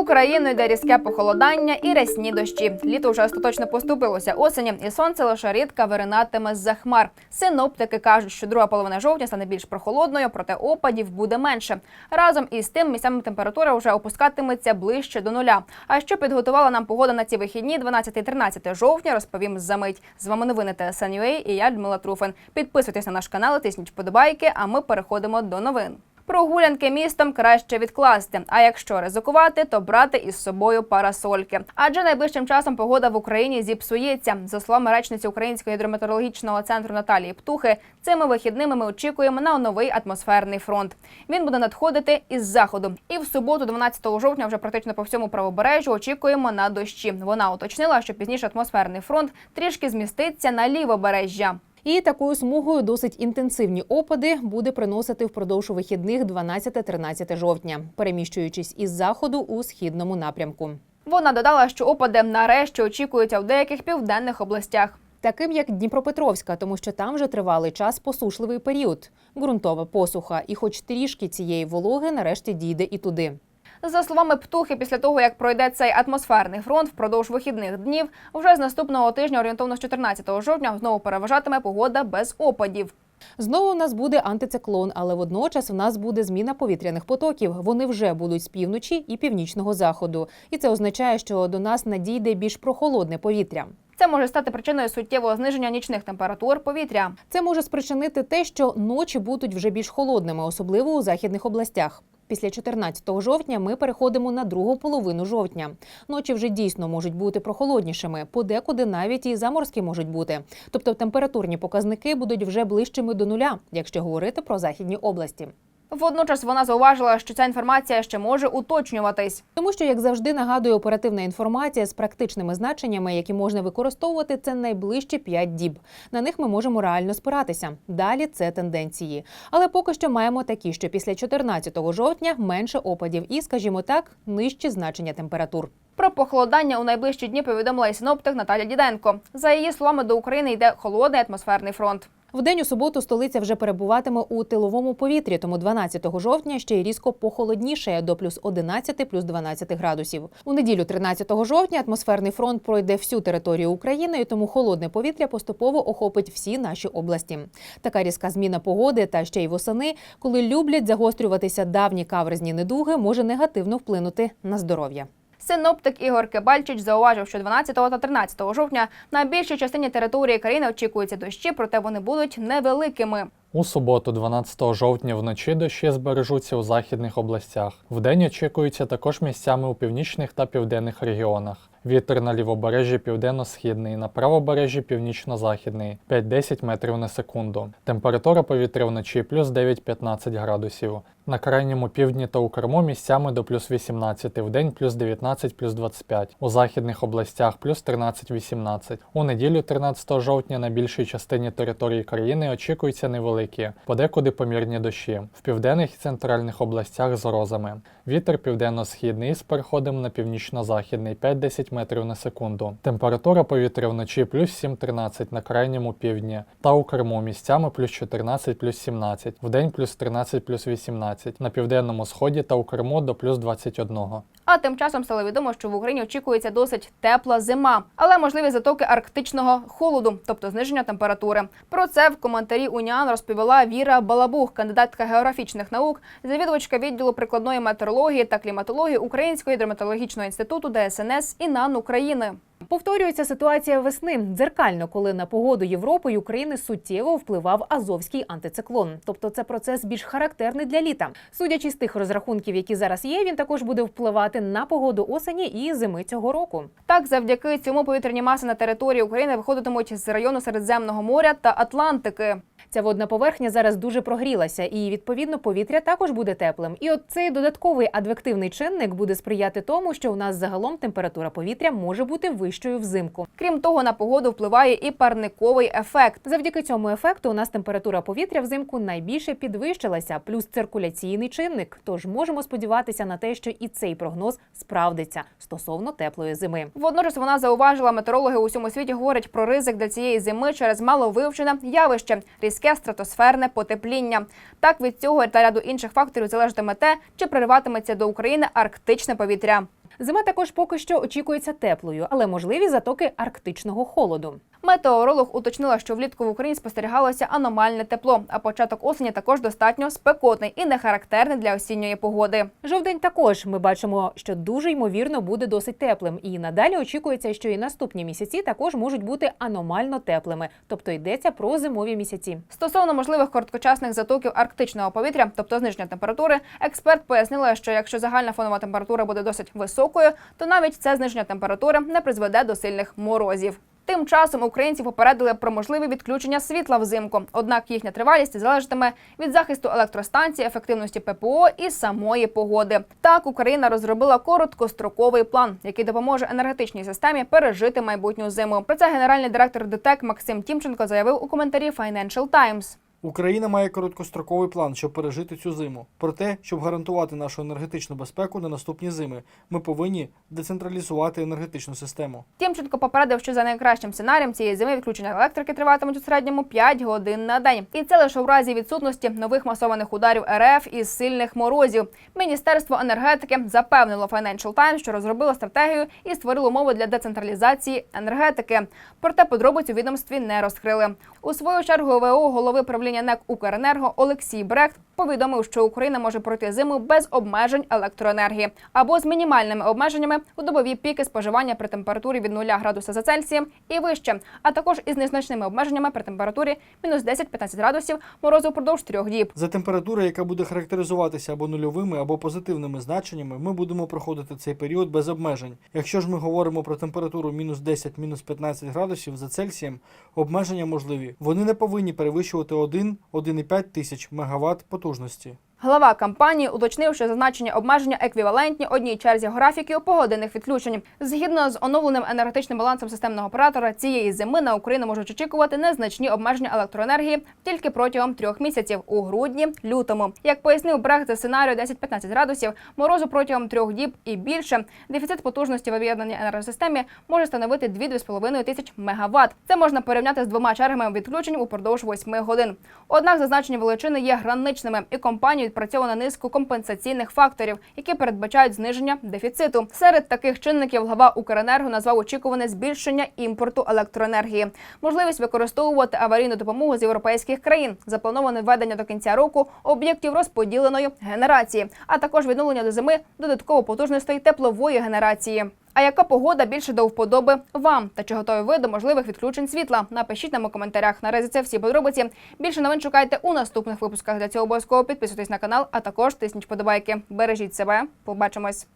Україну йде різке похолодання і рясні дощі. Літо вже остаточно поступилося осені, і сонце лише рідко виринатиме з-за хмар. Синоптики кажуть, що друга половина жовтня стане більш прохолодною, проте опадів буде менше. Разом із тим місцями температура вже опускатиметься ближче до нуля. А що підготувала нам погода на ці вихідні 12-13 жовтня, розповім за мить. З вами новини ТСН.UA і я Людмила Труфен. Підписуйтесь на наш канал, тисніть вподобайки, а ми переходимо до новин. Прогулянки містом краще відкласти. А якщо ризикувати, то брати із собою парасольки. Адже найближчим часом погода в Україні зіпсується. За словами речниці Українського гідрометеорологічного центру Наталії Птухи, цими вихідними ми очікуємо на новий атмосферний фронт. Він буде надходити із заходу. І в суботу, 12 жовтня, вже практично по всьому правобережжю очікуємо на дощі. Вона уточнила, що пізніше атмосферний фронт трішки зміститься на лівобережжя. І такою смугою досить інтенсивні опади буде приносити впродовж вихідних 12-13 жовтня, переміщуючись із заходу у східному напрямку. Вона додала, що опади нарешті очікуються в деяких південних областях. Таким як Дніпропетровська, тому що там вже тривалий час посушливий період, ґрунтова посуха, і хоч трішки цієї вологи нарешті дійде і туди. За словами птухи, після того як пройде цей атмосферний фронт впродовж вихідних днів, вже з наступного тижня, орієнтовно з 14 жовтня, знову переважатиме погода без опадів. Знову у нас буде антициклон, але водночас в нас буде зміна повітряних потоків. Вони вже будуть з півночі і північного заходу. І це означає, що до нас надійде більш прохолодне повітря. Це може стати причиною суттєвого зниження нічних температур повітря. Це може спричинити те, що ночі будуть вже більш холодними, особливо у західних областях. Після 14 жовтня ми переходимо на другу половину жовтня. Ночі вже дійсно можуть бути прохолоднішими, подекуди навіть і заморські можуть бути. Тобто температурні показники будуть вже ближчими до нуля, якщо говорити про західні області. Водночас вона зауважила, що ця інформація ще може уточнюватись. Тому що, як завжди, нагадую, оперативна інформація з практичними значеннями, які можна використовувати, це найближчі 5 діб. На них ми можемо реально спиратися. Далі це тенденції. Але поки що маємо такі, що після 14 жовтня менше опадів і, скажімо так, нижчі значення температур. Про похолодання у найближчі дні повідомила і синоптик Наталя Діденко. За її словами, до України йде холодний атмосферний фронт. В день у суботу столиця вже перебуватиме у тиловому повітрі, тому 12 жовтня ще й різко похолодніше до плюс 11, плюс 12 градусів. У неділю, 13 жовтня, атмосферний фронт пройде всю територію України, і тому холодне повітря поступово охопить всі наші області. Така різка зміна погоди та ще й восени, коли люблять загострюватися давні каверзні недуги, може негативно вплинути на здоров'я. Синоптик Ігор Кибальчич зауважив, що 12 та 13 жовтня на більшій частині території країни очікуються дощі, проте вони будуть невеликими. У суботу, 12 жовтня, вночі дощі збережуться у західних областях. Вдень очікуються також місцями у північних та південних регіонах. Вітер на лівобережжі південно-східний, на правобережжі північно-західний 5-10 метрів на секунду. Температура повітря вночі плюс 9-15 градусів. На крайньому півдні та у Криму місцями до плюс 18, вдень плюс 19, плюс 25. У західних областях плюс 13-18. У неділю 13 жовтня на більшій частині території країни очікується очікуються невеликі, подекуди помірні дощі. В південних і центральних областях з розами. Вітер південно-східний з переходом на північно-західний 5-10 метрів на секунду. Температура повітря вночі плюс 7-13 на крайньому півдні. Та у Криму місцями плюс 14, плюс 17, вдень плюс 13, плюс 18, на південному сході та у Криму до плюс 21. А тим часом стало відомо, що в Україні очікується досить тепла зима, але можливі затоки арктичного холоду, тобто зниження температури. Про це в коментарі УНІАН розповіла Віра Балабух, кандидатка географічних наук, завідувачка відділу прикладної метеорології та кліматології Українського гідрометеорологічного інституту ДСНС і НАН України. Повторюється ситуація весни дзеркально, коли на погоду Європи й України суттєво впливав азовський антициклон. Тобто це процес більш характерний для літа. Судячи з тих розрахунків, які зараз є, він також буде впливати на погоду осені і зими цього року. Так, завдяки цьому повітряні маси на території України виходитимуть з району Середземного моря та Атлантики. Ця водна поверхня зараз дуже прогрілася, і відповідно повітря також буде теплим. І от цей додатковий адвективний чинник буде сприяти тому, що у нас загалом температура повітря може бути вищою взимку. Крім того, на погоду впливає і парниковий ефект. Завдяки цьому ефекту у нас температура повітря взимку найбільше підвищилася, плюс циркуляційний чинник. Тож можемо сподіватися на те, що і цей прогноз справдиться стосовно теплої зими. Водночас вона зауважила, метеорологи у всьому світі говорять про ризик для цієї зими через маловивчене явище різке стратосферне потепління. Так від цього та ряду інших факторів залежатиме те, чи пририватиметься до України арктичне повітря. Зима також поки що очікується теплою, але можливі затоки арктичного холоду. Метеоролог уточнила, що влітку в Україні спостерігалося аномальне тепло, а початок осені також достатньо спекотний і не характерний для осінньої погоди. Жовтень також ми бачимо, що дуже ймовірно буде досить теплим, і надалі очікується, що і наступні місяці також можуть бути аномально теплими, тобто йдеться про зимові місяці. Стосовно можливих короткочасних затоків арктичного повітря, тобто зниження температури, експерт пояснила, що якщо загальна фонова температура буде досить високою, то навіть це зниження температури не призведе до сильних морозів. Тим часом українці попередили про можливе відключення світла взимку. Однак їхня тривалість залежатиме від захисту електростанцій, ефективності ППО і самої погоди. Так Україна розробила короткостроковий план, який допоможе енергетичній системі пережити майбутню зиму. Про це генеральний директор ДТЕК Максим Тімченко заявив у коментарі Financial Times. Україна має короткостроковий план, щоб пережити цю зиму. Проте, щоб гарантувати нашу енергетичну безпеку на наступні зими, ми повинні децентралізувати енергетичну систему. Тімченко попередив, що за найкращим сценарієм цієї зими відключення електрики триватимуть у середньому 5 годин на день. І це лише в разі відсутності нових масованих ударів РФ із сильних морозів. Міністерство енергетики запевнило Financial Times, що розробило стратегію і створило умови для децентралізації енергетики. Проте подробиць у відомстві не розкрили. У свою чергу ВО голови правління НЕК Укренерго Олексій Брехт повідомив, що Україна може пройти зиму без обмежень електроенергії або з мінімальними обмеженнями у добові піки споживання при температурі від 0 градуса за Цельсієм і вище, а також із незначними обмеженнями при температурі мінус 10-15 градусів морозу впродовж трьох діб. За температури, яка буде характеризуватися або нульовими, або позитивними значеннями, ми будемо проходити цей період без обмежень. Якщо ж ми говоримо про температуру мінус 10, мінус 15 градусів за Цельсієм, обмеження можливі. Вони не повинні перевищувати 1-1,5 тисяч МВт потужності потужності. Глава компанії уточнив, що зазначені обмеження еквівалентні одній черзі графіків погодинних відключень. Згідно з оновленим енергетичним балансом системного оператора, цієї зими на Україну можуть очікувати незначні обмеження електроенергії тільки протягом трьох місяців у грудні, лютому. Як пояснив Брех, за сценарію 10-15 градусів морозу протягом трьох діб і більше. Дефіцит потужності в об'єднаній енергосистемі може становити 2-2,5 тисяч мегаватт. Це можна порівняти з двома чергами відключень упродовж 8 годин. Однак зазначені величини є граничними, і компанії відпрацьовано низку компенсаційних факторів, які передбачають зниження дефіциту. Серед таких чинників глава Укренерго назвав очікуване збільшення імпорту електроенергії, можливість використовувати аварійну допомогу з європейських країн, заплановане введення до кінця року об'єктів розподіленої генерації, а також відновлення до зими додатково потужностей теплової генерації. А яка погода більше до вподоби вам? Та чи готові ви до можливих відключень світла? Напишіть нам у коментарях. Наразі це всі подробиці. Більше новин шукайте у наступних випусках. Для цього обов'язково підписуйтесь на канал, а також тисніть подобайки. Бережіть себе. Побачимось.